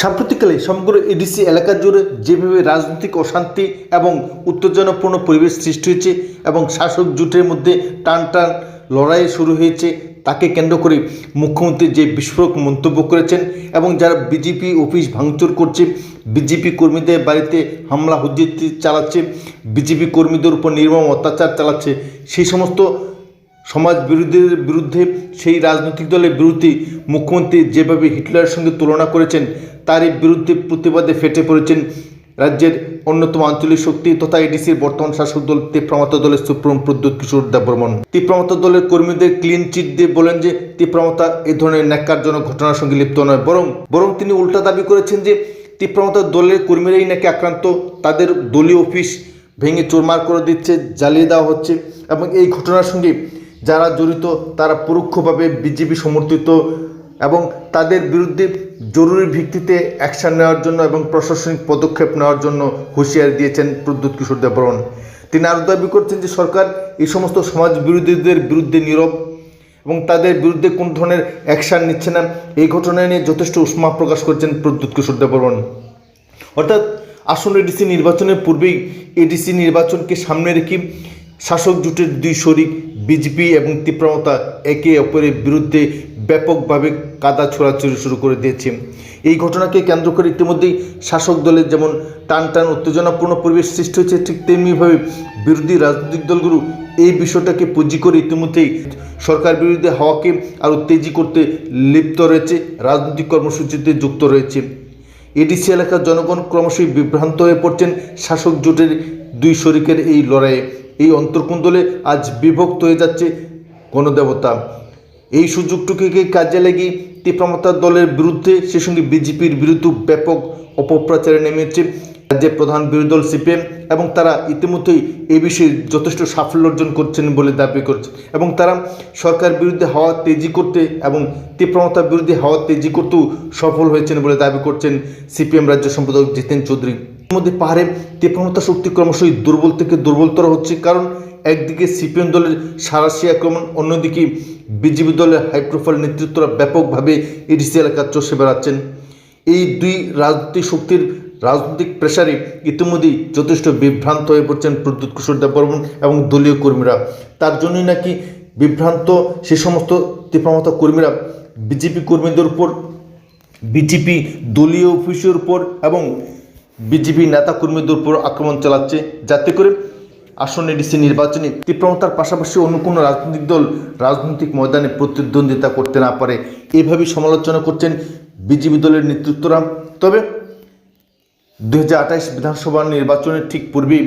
সাম্প্রতিককালে সমগ্র এডিসি এলাকা জুড়ে যেভাবে রাজনৈতিক অশান্তি এবং উত্তেজনাপূর্ণ পরিবেশ সৃষ্টি হয়েছে এবং শাসক জোটের মধ্যে টান টান লড়াই শুরু হয়েছে, তাকে কেন্দ্র করে মুখ্যমন্ত্রী যে বিস্ফোরক মন্তব্য করেছেন এবং যারা বিজেপি অফিস ভাঙচুর করছে, বিজেপি কর্মীদের বাড়িতে হামলা, হুজ্জিতি চালাচ্ছে, বিজেপি কর্মীদের উপর নির্মম অত্যাচার চালাচ্ছে, সেই সমস্ত সমাজ বিরোধীদের বিরুদ্ধে সেই রাজনৈতিক দলের বিরুদ্ধে মুখ্যমন্ত্রী যেভাবে হিটলারের সঙ্গে তুলনা করেছেন, তারই বিরুদ্ধে প্রতিবাদে ফেটে পড়েছেন রাজ্যের অন্যতম আঞ্চলিক শক্তি তথা এডিসির বর্তমান শাসক দল তীব্রমাতা দলের সুপ্রিম প্রদ্যুৎ কিশোর দেববর্মন। তীব্রমাতা দলের কর্মীদের ক্লিন চিট দিয়ে বলেন যে তীব্রমাতা এই ধরনের ন্যাক্কারজনক ঘটনার সঙ্গে লিপ্ত নয়, বরং বরং তিনি উল্টা দাবি করেছেন যে তীব্রমাতা দলের কর্মীরাই নাকি আক্রান্ত, তাদের দলীয় অফিস ভেঙে চোরমার করে দিচ্ছে, জ্বালিয়ে দেওয়া হচ্ছে এবং এই ঘটনার সঙ্গে যারা জড়িত, তারা পরোক্ষভাবে বিজেপি সমর্থিত এবং তাদের বিরুদ্ধে জরুরি ভিত্তিতে অ্যাকশন নেওয়ার জন্য এবং প্রশাসনিক পদক্ষেপ নেওয়ার জন্য হুঁশিয়ারি দিয়েছেন প্রদ্যুৎ কিশোর দেববর্মন। তিনি আরও দাবি করছেন যে সরকার এই সমস্ত সমাজ বিরোধীদের বিরুদ্ধে নীরব এবং তাদের বিরুদ্ধে কোন ধরনের অ্যাকশন নিচ্ছে না। এই ঘটনা নিয়ে যথেষ্ট উষ্মা প্রকাশ করছেন প্রদ্যুৎ কিশোর দেববর্মন। অর্থাৎ আসন্ন এডিসি নির্বাচনের পূর্বেই এডিসি নির্বাচনকে সামনে রেখে শাসক জোটের দুই শরিক, বিজেপি এবং তীব্রমতা একে অপরের বিরুদ্ধে ব্যাপকভাবে কাদা ছোড়াছুড়ি শুরু করে দিয়েছে। এই ঘটনাকে কেন্দ্র করে ইতিমধ্যেই শাসক দলের যেমন টান টান উত্তেজনাপূর্ণ পরিবেশ সৃষ্টি হয়েছে, ঠিক তেমনিভাবে বিরোধী রাজনৈতিক দলগুলো এই বিষয়টাকে পুঁজি করে ইতিমধ্যেই সরকার বিরুদ্ধে হওয়াকে আরও তেজি করতে লিপ্ত রয়েছে, রাজনৈতিক কর্মসূচিতে যুক্ত রয়েছে। এডিসি এলাকার জনগণ ক্রমশই বিভ্রান্ত হয়ে পড়ছেন শাসক জোটের দুই শরিকের এই লড়াইয়ে। এই অন্তর্কুন্দলে আজ বিভক্ত হয়ে যাচ্ছে গণদেবতা এই সুযোগটুকুকে কাজে লাগিয়ে তীব্রমতার দলের বিরুদ্ধে সে সঙ্গে বিজেপির বিরুদ্ধে ব্যাপক অপপ্রচারে নেমেছে রাজ্যের প্রধান বিরোধী দল সিপিএম এবং তারা ইতিমধ্যেই এই বিষয়ে যথেষ্ট সাফল্য অর্জন করছেন বলে দাবি করছে এবং তারা সরকার বিরুদ্ধে হাওয়া তেজি করতে এবং তীব্রমতার বিরুদ্ধে হাওয়া তেজি করতেও সফল হয়েছেন বলে দাবি করছেন সিপিএম রাজ্য সম্পাদক জিতেন চৌধুরী। মধ্যে পাহাড়ে তীব্রমতা শক্তি ক্রমশই দুর্বল থেকে দুর্বলতর হচ্ছে। কারণ একদিকে সিপিএম দলের সারাশি আক্রমণ, অন্যদিকে বিজেপি দলের হাইপ্রোফাইল নেতৃত্বরা ব্যাপকভাবে এডিসি এলাকার চষে বেড়াচ্ছেন। এই দুই রাজনৈতিক শক্তির রাজনৈতিক প্রেসারে ইতিমধ্যেই যথেষ্ট বিভ্রান্ত হয়ে পড়ছেন প্রদ্যুৎ কিশোর দেববর্মন এবং দলীয় কর্মীরা। তার জন্যই নাকি বিভ্রান্ত সে সমস্ত তীব্রমতা কর্মীরা বিজেপি কর্মীদের উপর, বিজেপি দলীয় অফিসের উপর এবং বিজেপি নেতা কর্মীদের উপর আক্রমণ চালাচ্ছে, যাতে করে আসন্ন ডিসি নির্বাচনে তীব্রতার পাশাপাশি অন্য কোনো রাজনৈতিক দল রাজনৈতিক ময়দানে প্রতিদ্বন্দ্বিতা করতে না পারে। এভাবেই সমালোচনা করছেন বিজেপি দলের নেতৃত্বরা। তবে দু বিধানসভা নির্বাচনের ঠিক পূর্বেই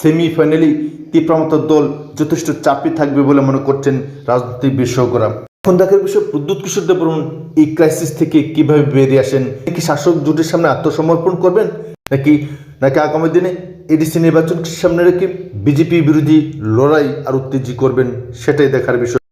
সেমিফাইনালি তীব্রমতার দল যথেষ্ট চাপে থাকবে বলে মনে করছেন রাজনৈতিক বিশেষজ্ঞরা। এখন দেখার বিষয় প্রদ্যুৎ কিশোর দেববর্মন এই ক্রাইসিস থেকে কীভাবে বেরিয়ে আসেন? নাকি শাসক জোটের সামনে আত্মসমর্পণ করবেন? নাকি নাকি আগামী দিনে এডিসি নির্বাচনকে সামনে রেখে বিজেপি বিরোধী লড়াই আর উত্তেজি করবেন, সেটাই দেখার বিষয়।